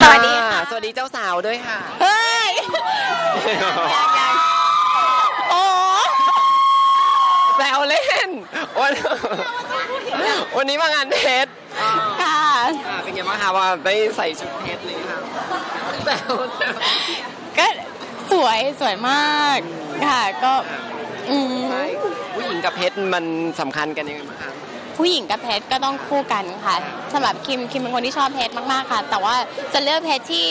สวัสดีค่ะสวัสดีเจ้าสาวด้วยค่ะ เฮ้ยยังยังโอ้แซวเล่น วันวันนี้มางานเพชรค่ะ อ่าเป็นไงบ้างคะว่าได้ใส่ชุดเพชรเลยค่ะแซวแซวก็สวยสวยมากค่ะ ก็ อืมใช่ผู้หญิงกับเพชรมันสำคัญกันยังไงบ้างคะ ผู้หญิงกับเพชรก็ต้องคู่กันค่ะสำหรับคิมคิมเป็นคนที่ชอบเพชรมากๆค่ะ แต่ว่าจะเลือกเพชรที่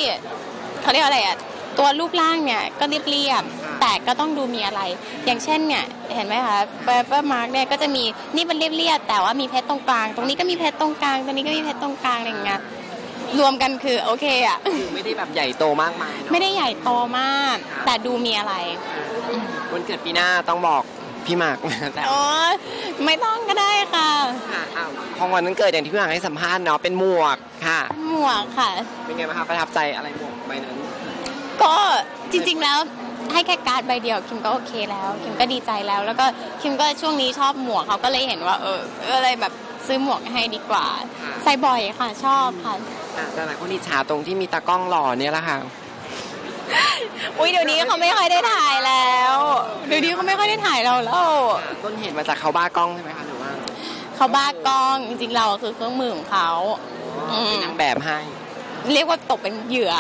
เขาเรียกอะไรอะตัวรูปร่างเนี่ยก็เรียบๆแต่ก็ต้องดูมีอะไร อย่างเช่นเนี่ยเห็นไหมคะเปเปอร์มาร์กเนี่ยก็จะมีนี่เป็นเรียบๆแต่ว่ามีเพชรตรงกลาง ตรงนี้ก็มีเพชรตรงกลางตรงนี้ก็มีเพชรตรงกลางอะไรอย่างเงี้ยรวมกันคือโอเคอะคือไม่ได้แบบใหญ่โตมากมายเนอะไม่ได้ใหญ่โตมาก แต่ดูมีอะไรวันเกิดปีหน้าต้องบอก พี่หมากแซวโอ้ไม่ต้องก็ได้ค่ะค่ะอ้าวของวันนั้นเกิดอย่างที่พี่หมากให้สัมภาษณ์เนาะเป็นหมวกค่ะ หมวกค่ะ เป็นไงบ้างคะประทับใจอะไรหมวกใบนั้น ก็จริงๆแล้วให้แค่การ์ดใบเดียวคิมก็โอเคแล้ว คิมก็ดีใจแล้ว แล้วก็คิมก็ช่วงนี้ชอบหมวกเขาก็เลยเห็นว่า เออก็เลยแบบซื้อหมวกให้ดีกว่าใส่บ่อยค่ะ ชอบค่ะ อะแต่หลายคนอิจฉาตรงที่มีตากล้องหล่อเนี่ยแหละค่ะ อุ้ยเดี๋ยวนี้เขาไม่ค่อยได้ถ่ายแล้วเดี๋ยวนี้เขาไม่ค่อยได้ถ่ายเราแล้วต้นเหตุมาจากเขาบ้ากล้องใช่ไหมคะหรือว่าเขาบ้ากล้องจริงๆเราคือเครื่องมือของเขาอืมเป็นนางแบบให้ เรียกว่าตกเป็นเหยื่อ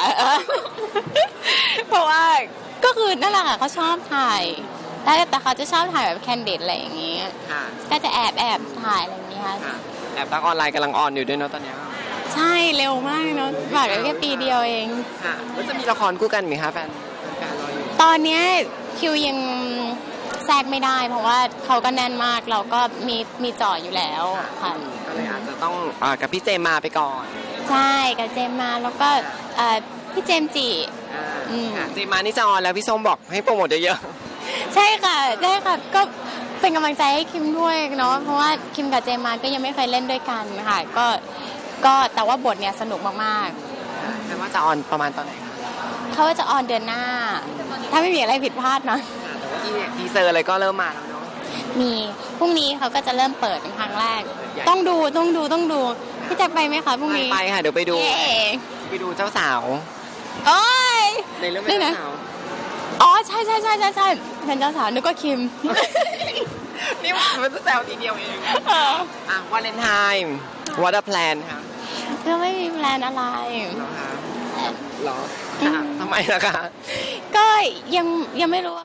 เพราะว่าก็คือนั่นแหละค่ะเขาชอบถ่ายแต่แต่เขาจะชอบถ่ายแบบแคนดิดอะไรอย่างงี้ค่ะก็จะแอบแอบถ่ายอะไรอย่างเงี้ยค่ะค่ะแอบตั้งออนไลน์กำลังออนอยู่ด้วยเนาะตอนเนี้ยใช่เร็วมากเนาะผ่านไปแค่ปีเดียวเองค่ะแล้วจะมีละครคู่กันไหมคะแฟนแฟนรออยู่ ตอนเนี้ยคิวยังแทรกไม่ได้ เพราะว่าเขาก็แน่นมากเราก็มีมีจ่ออยู่แล้วค่ะก็เลยอาจจะต้องอ่ากับพี่เจมมาไปก่อนใช่กับเจมมาแล้วก็เอ่อพี่เจมส์จีอ่าอืม ค่ะเจมมานี่จะออนแล้วพี่ส้มบอกให้โปรโมทเยอะใช่ค่ะใช่ค่ะก็เป็นกำลังใจให้คิมด้วยเนาะเพราะว่าคิมกับเจมมาก็ยังไม่เคยเล่นด้วยกันค่ะก็ก็แต่ว่าบทเนี่ยสนุกมากๆแต่ว่าจะออนประมาณตอนไหนคะๆ เขาว่าจะออนเดือนหน้า ถ้าไม่มีอะไรผิดพลาดนะค่ะแต่ว่าที่ทีเซอร์อะไรก็เริ่มมาแล้วเนาะมีพรุ่งนี้เขาก็จะเริ่มเปิดเป็นครั้งแรก ต้องดูต้องดูต้องดูพี่แจ็คไปไหมคะพรุ่งนี้ไปค่ะเดี๋ยวไปดูเย้ไปดูเจ้าสาวโอ้ยในเรื่องเป็นนี่นะเจ้าสาวอ๋อใช่ใช่ใช่ใช่ใช่เป็นเจ้าสาวนึกว่าคิมนี่มันจะแซวทีเดียวเองเอออะวาเลนไทน์ what a plan ค่ะก็ไม่มีแพลนอะไรเหรอคะเหรอค่ะทำไมล่ะคะ ก็ยังยังไม่รู้ว่า